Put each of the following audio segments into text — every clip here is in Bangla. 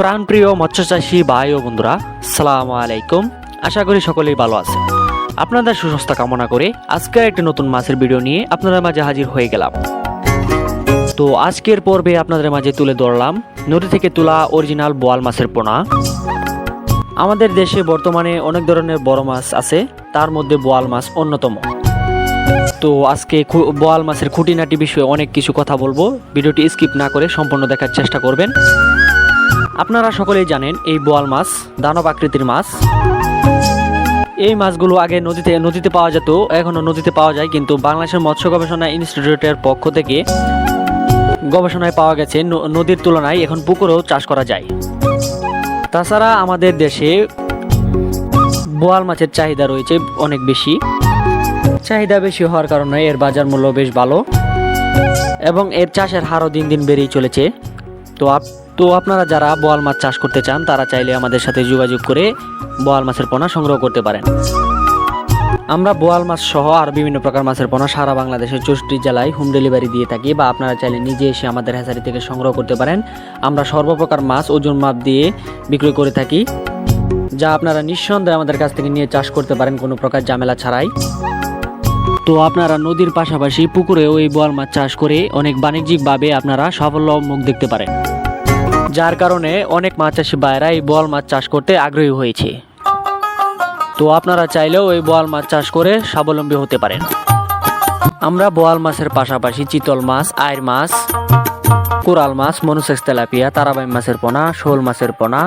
প্রাণপ্রিয় মৎস্যচাষী ভাই ও বন্ধুরা সালাম আলাইকুম। আশা করি সকলেই ভালো আছেন। আপনাদের সুস্বাস্থ্য কামনা করে আজকের একটি নতুন মাছের ভিডিও নিয়ে আপনাদের মাঝে হাজির হয়ে গেলাম। তো আজকের পর্বে আপনাদের মাঝে তুলে ধরলাম নদী থেকে তোলা অরিজিনাল বোয়াল মাছের পোনা। আমাদের দেশে বর্তমানে অনেক ধরনের বড় মাছ আছে, তার মধ্যে বোয়াল মাছ অন্যতম। তো আজকে বোয়াল মাছের খুঁটিনাটি বিষয়ে অনেক কিছু কথা বলব। ভিডিওটি স্কিপ না করে সম্পূর্ণ দেখার চেষ্টা করবেন। আপনারা সকলেই জানেন এই বোয়াল মাছ, দানব আকৃতির মাছ। এই মাছগুলো আগে নদীতে নদীতে পাওয়া যেত এখনও নদীতে পাওয়া যায়, কিন্তু বাংলাদেশের মৎস্য গবেষণা ইনস্টিটিউটের পক্ষ থেকে গবেষণায় পাওয়া গেছে নদীর তুলনায় এখন পুকুরেও চাষ করা যায়। তাছাড়া আমাদের দেশে বোয়াল মাছের চাহিদা রয়েছে অনেক বেশি। চাহিদা বেশি হওয়ার কারণে এর বাজার মূল্য বেশ ভালো এবং এর চাষের হারও দিন দিন বেড়েই চলেছে। তো আপ তো আপনারা যারা বোয়াল মাছ চাষ করতে চান, তারা চাইলে আমাদের সাথে যোগাযোগ করে বোয়াল মাছের পোনা সংগ্রহ করতে পারেন। আমরা বোয়াল মাছ সহ আর বিভিন্ন প্রকার মাছের পোনা সারা বাংলাদেশের চৌষট্টি জেলায় হোম ডেলিভারি দিয়ে থাকি বা আপনারা চাইলে নিজে এসে আমাদের হ্যাচারি থেকে সংগ্রহ করতে পারেন। আমরা সর্বপ্রকার মাছ ওজন মাপ দিয়ে বিক্রয় করে থাকি, যা আপনারা নিঃসন্দেহে আমাদের কাছ থেকে নিয়ে চাষ করতে পারেন কোনো প্রকার ঝামেলা ছাড়াই। তো আপনারা নদীর পাশাপাশি পুকুরেও এই বোয়াল মাছ চাষ করে অনেক বাণিজ্যিকভাবে আপনারা সাফল্য মুখ দেখতে পারেন। যার কারণে অনেক মাছ চাষি ভাইরা এই বোয়াল মাছ চাষ করতে আগ্রহী হয়েছে। তো আপনারা চাইলেও এই বোয়াল মাছ চাষ করে স্বাবলম্বী হতে পারেন। আমরা বোয়াল মাছের পাশাপাশি চিতল মাছ আয়ের মাছ, কোরাল মাছ, মনুসেক্স তেলাপিয়া তারাবাই মাছের পোনা, শোল মাছের পোনা,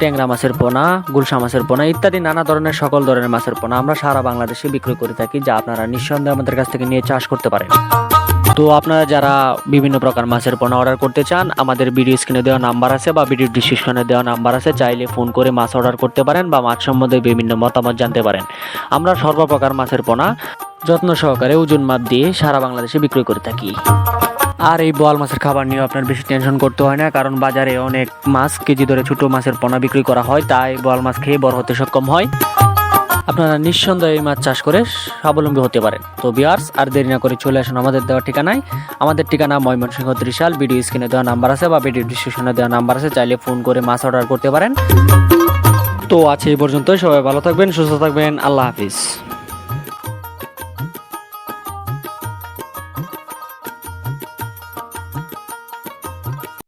ট্যাংরা মাছের পোনা, গুলশা মাছের পোনা ইত্যাদি নানা ধরনের সকল ধরনের মাছের পোনা আমরা সারা বাংলাদেশে বিক্রয় করে থাকি, যা আপনারা নিঃসন্দেহে আমাদের কাছ থেকে নিয়ে চাষ করতে পারেন। তো আপনারা যারা বিভিন্ন প্রকার মাছের পোনা অর্ডার করতে চান, আমাদের ভিডিও স্ক্রিনে দেওয়া নাম্বার আছে বা ভিডিও ডিসক্রিপশনে দেওয়া নাম্বার আছে, চাইলে ফোন করে মাছ অর্ডার করতে পারেন বা মাছ সম্বন্ধে বিভিন্ন মতামত জানতে পারেন। আমরা সর্বপ্রকার মাছের পোনা যত্ন সহকারে ওজন মাপ দিয়ে সারা বাংলাদেশে বিক্রয় করে থাকি। আর এই বোয়াল মাছের খাবার নিয়ে আপনার বেশি টেনশন করতে হয় না, কারণ বাজারে অনেক মাছ, কেজি ধরে ছোটো মাছের পোনা বিক্রি করা হয়, তাই বোয়াল মাছ খেয়ে বড় হতে সক্ষম হয়। আপনারা নিঃসন্দেহে এই মাছ চাষ করে স্বাবলম্বী হতে পারেন। তো বিয়ার্স আর দেরি না করে চলে আসুন আমাদের দেওয়া ঠিকানায়। আমাদের ঠিকানা ময়মনসিংহ ত্রিশাল, ভিডিও স্ক্রিনে দেওয়া নাম্বার আছে বা ভিডিও ডিসক্রিপশনে দেওয়া নাম্বার আছে, চাইলে ফোন করে মাছ অর্ডার করতে পারেন। তো আছে এই পর্যন্তই, সবাই ভালো থাকবেন, সুস্থ থাকবেন, আল্লাহ হাফিজ।